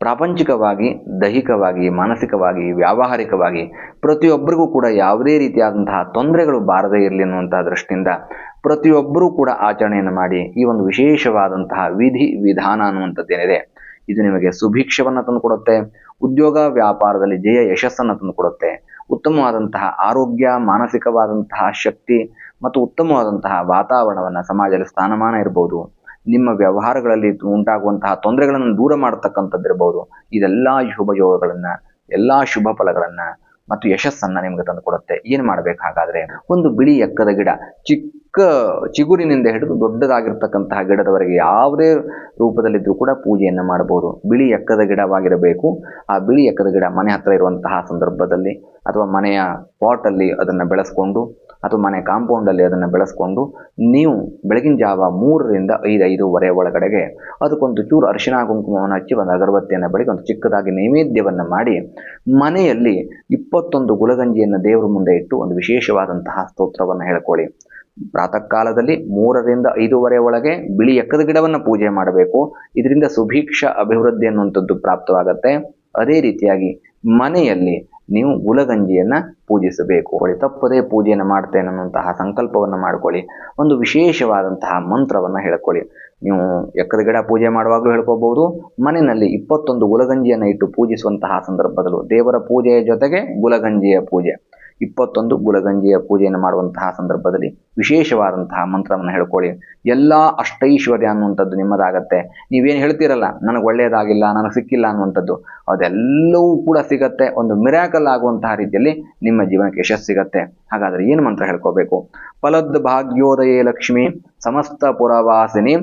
ಪ್ರಾಪಂಚಿಕವಾಗಿ, ದೈಹಿಕವಾಗಿ, ಮಾನಸಿಕವಾಗಿ, ವ್ಯಾವಹಾರಿಕವಾಗಿ ಪ್ರತಿಯೊಬ್ಬರಿಗೂ ಕೂಡ ಯಾವುದೇ ರೀತಿಯಾದಂತಹ ತೊಂದರೆಗಳು ಬಾರದೇ ಇರಲಿ ಅನ್ನುವಂತಹ ದೃಷ್ಟಿಯಿಂದ ಪ್ರತಿಯೊಬ್ಬರೂ ಕೂಡ ಆಚರಣೆಯನ್ನು ಮಾಡಿ ಈ ಒಂದು ವಿಶೇಷವಾದಂತಹ ವಿಧಿ ವಿಧಾನ ಅನ್ನುವಂಥದ್ದೇನಿದೆ ಇದು ನಿಮಗೆ ಸುಭಿಕ್ಷವನ್ನು ತಂದುಕೊಡುತ್ತೆ ಉದ್ಯೋಗ ವ್ಯಾಪಾರದಲ್ಲಿ ಜಯ ಯಶಸ್ಸನ್ನು ತಂದುಕೊಡುತ್ತೆ ಉತ್ತಮವಾದಂತಹ ಆರೋಗ್ಯ, ಮಾನಸಿಕವಾದಂತಹ ಶಕ್ತಿ ಮತ್ತು ಉತ್ತಮವಾದಂತಹ ವಾತಾವರಣವನ್ನು ಸಮಾಜದಲ್ಲಿ ಸ್ಥಾನಮಾನ ಇರ್ಬೋದು. ನಿಮ್ಮ ವ್ಯವಹಾರಗಳಲ್ಲಿ ಉಂಟಾಗುವಂತಹ ತೊಂದರೆಗಳನ್ನು ದೂರ ಮಾಡತಕ್ಕಂಥದ್ದಿರ್ಬೋದು. ಇದೆಲ್ಲ ಶುಭ ಯೋಗಗಳನ್ನು, ಎಲ್ಲ ಶುಭ ಫಲಗಳನ್ನು ಮತ್ತು ಯಶಸ್ಸನ್ನು ನಿಮಗೆ ತಂದುಕೊಡುತ್ತೆ ಏನು ಮಾಡಬೇಕು ಹಾಗಾದರೆ ಒಂದು ಬಿಳಿ ಎಕ್ಕದ ಗಿಡ, ಚಿಕ್ಕ ಚಿಗುರಿನಿಂದ ಹಿಡಿದು ದೊಡ್ಡದಾಗಿರ್ತಕ್ಕಂತಹ ಗಿಡದವರೆಗೆ ಯಾವುದೇ ರೂಪದಲ್ಲಿದ್ದರೂ ಕೂಡ ಪೂಜೆಯನ್ನು ಮಾಡಬಹುದು. ಬಿಳಿ ಎಕ್ಕದ ಗಿಡವಾಗಿರಬೇಕು. ಆ ಬಿಳಿ ಎಕ್ಕದ ಗಿಡ ಮನೆ ಹತ್ತಿರ ಇರುವಂತಹ ಸಂದರ್ಭದಲ್ಲಿ ಅಥವಾ ಮನೆಯ ಪಾಟಲ್ಲಿ ಅದನ್ನು ಬೆಳೆಸ್ಕೊಂಡು ಅಥವಾ ಮನೆ ಕಾಂಪೌಂಡಲ್ಲಿ ಅದನ್ನು ಬೆಳೆಸ್ಕೊಂಡು ನೀವು ಬೆಳಗಿನ ಜಾವ ಮೂರರಿಂದ ಐದು, ಐದೂವರೆ ಒಳಗಡೆಗೆ ಅದಕ್ಕೊಂದು ಚೂರು ಅರಿಶಿನ ಕುಂಕುಮವನ್ನು ಹಚ್ಚಿ ಒಂದು ಅಗರಬತ್ತಿಯನ್ನು ಬೆಳಗ್ಗೆ ಒಂದು ಚಿಕ್ಕದಾಗಿ ನೈವೇದ್ಯವನ್ನು ಮಾಡಿ ಮನೆಯಲ್ಲಿ ಇಪ್ಪತ್ತೊಂದು ಗುಲಗಂಜಿಯನ್ನು ದೇವರ ಮುಂದೆ ಇಟ್ಟು ಒಂದು ವಿಶೇಷವಾದಂತಹ ಸ್ತೋತ್ರವನ್ನು ಹೇಳ್ಕೊಳ್ಳಿ. ಪ್ರಾತಃ ಕಾಲದಲ್ಲಿ ಮೂರರಿಂದ ಐದೂವರೆ ಒಳಗೆ ಬಿಳಿ ಎಕ್ಕದ ಗಿಡವನ್ನು ಪೂಜೆ ಮಾಡಬೇಕು. ಇದರಿಂದ ಸುಭೀಕ್ಷ ಅಭಿವೃದ್ಧಿ ಅನ್ನುವಂಥದ್ದು ಪ್ರಾಪ್ತವಾಗತ್ತೆ. ಅದೇ ರೀತಿಯಾಗಿ ಮನೆಯಲ್ಲಿ ನೀವು ಗುಲಗಂಜಿಯನ್ನು ಪೂಜಿಸಬೇಕು. ಹೊಳಿ ತಪ್ಪದೇ ಪೂಜೆಯನ್ನು ಮಾಡ್ತೇನೆ ಅನ್ನುವಂತಹ ಸಂಕಲ್ಪವನ್ನು ಮಾಡ್ಕೊಳ್ಳಿ. ಒಂದು ವಿಶೇಷವಾದಂತಹ ಮಂತ್ರವನ್ನು ಹೇಳ್ಕೊಳ್ಳಿ. ನೀವು ಎಕ್ಕದ ಗಿಡ ಪೂಜೆ ಮಾಡುವಾಗಲೂ ಹೇಳ್ಕೋಬಹುದು ಮನೆಯಲ್ಲಿ ಇಪ್ಪತ್ತೊಂದು ಗುಲಗಂಜಿಯನ್ನು ಇಟ್ಟು ಪೂಜಿಸುವಂತಹ ಸಂದರ್ಭದಲ್ಲೂ ದೇವರ ಪೂಜೆಯ ಜೊತೆಗೆ ಗುಲಗಂಜಿಯ ಪೂಜೆ. ಇಪ್ಪತ್ತೊಂದು ಗುಲಗಂಜಿಯ ಪೂಜೆಯನ್ನು ಮಾಡುವಂತಹ ಸಂದರ್ಭದಲ್ಲಿ ವಿಶೇಷವಾದಂತಹ ಮಂತ್ರವನ್ನು ಹೇಳ್ಕೊಳ್ಳಿ. ಎಲ್ಲ ಅಷ್ಟೈಶ್ವರ್ಯ ಅನ್ನುವಂಥದ್ದು ನಿಮ್ಮದಾಗತ್ತೆ. ನೀವೇನು ಹೇಳ್ತೀರಲ್ಲ, ನನಗೆ ಒಳ್ಳೆಯದಾಗಿಲ್ಲ ನನಗೆ ಸಿಕ್ಕಿಲ್ಲ ಅನ್ನುವಂಥದ್ದು. ಅದೆಲ್ಲವೂ ಕೂಡ ಸಿಗತ್ತೆ. ಒಂದು ಮಿರಾಕಲ್ ಆಗುವಂತಹ ರೀತಿಯಲ್ಲಿ ನಿಮ್ಮ ಜೀವನಕ್ಕೆ ಯಶಸ್ಸು ಸಿಗತ್ತೆ. ಹಾಗಾದರೆ ಏನು ಮಂತ್ರ ಹೇಳ್ಕೋಬೇಕು? ಫಲದ್ ಭಾಗ್ಯೋದಯೇ ಲಕ್ಷ್ಮಿ, ಸಮಸ್ತ ಪುರವಾಸಿನಿ,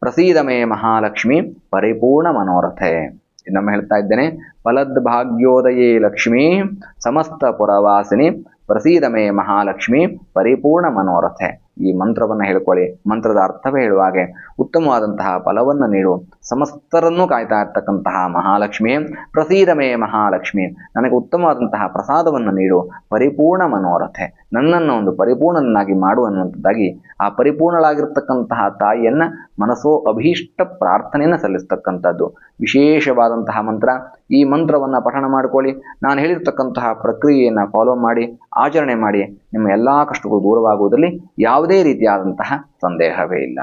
ಪ್ರಸೀದಮೇ ಮಹಾಲಕ್ಷ್ಮಿ, ಪರಿಪೂರ್ಣ ಮನೋರಥೆ. ಇನ್ನೊಮ್ಮೆ ಹೇಳ್ತಾ ಇದ್ದೇನೆ, ಫಲದ್ ಭಾಗ್ಯೋದಯೇ ಲಕ್ಷ್ಮೀ, ಸಮಸ್ತ ಪುರವಾಸಿನಿ ಪ್ರಸೀದಮೇ ಮಹಾಲಕ್ಷ್ಮಿ, ಪರಿಪೂರ್ಣ ಮನೋರಥೆ. ಈ ಮಂತ್ರವನ್ನು ಹೇಳ್ಕೊಳ್ಳಿ. ಮಂತ್ರದ ಅರ್ಥವೇ ಹೇಳುವಾಗೆ, ಉತ್ತಮವಾದಂತಹ ಫಲವನ್ನು ನೀಡು. ಸಮಸ್ತರನ್ನು ಕಾಯ್ತಾ ಇರ್ತಕ್ಕಂತಹ ಮಹಾಲಕ್ಷ್ಮಿ ಪ್ರಸೀದಮೇ ಮಹಾಲಕ್ಷ್ಮಿ, ನನಗೆ ಉತ್ತಮವಾದಂತಹ ಪ್ರಸಾದವನ್ನು ನೀಡು. ಪರಿಪೂರ್ಣ ಮನೋರಥೆ. ನನ್ನನ್ನು ಒಂದು ಪರಿಪೂರ್ಣನನ್ನಾಗಿ ಮಾಡು ಅನ್ನುವಂಥದ್ದಾಗಿ ಆ ಪರಿಪೂರ್ಣಳಾಗಿರ್ತಕ್ಕಂತಹ ತಾಯಿಯನ್ನು ಮನಸ್ಸೋ ಅಭೀಷ್ಟ ಪ್ರಾರ್ಥನೆಯನ್ನು ಸಲ್ಲಿಸ್ತಕ್ಕಂಥದ್ದು. ವಿಶೇಷವಾದಂತಹ ಮಂತ್ರ. ಈ ಮಂತ್ರವನ್ನು ಪಠಣ ಮಾಡಿಕೊಳ್ಳಿ. ನಾನು ಹೇಳಿರ್ತಕ್ಕಂತಹ ಪ್ರಕ್ರಿಯೆಯನ್ನು ಫಾಲೋ ಮಾಡಿ, ಆಚರಣೆ ಮಾಡಿ, ನಿಮ್ಮ ಎಲ್ಲ ಕಷ್ಟಗಳು ದೂರವಾಗುವುದರಲ್ಲಿ ಯಾವುದೇ ರೀತಿಯಾದಂತಹ ಸಂದೇಹವೇ ಇಲ್ಲ.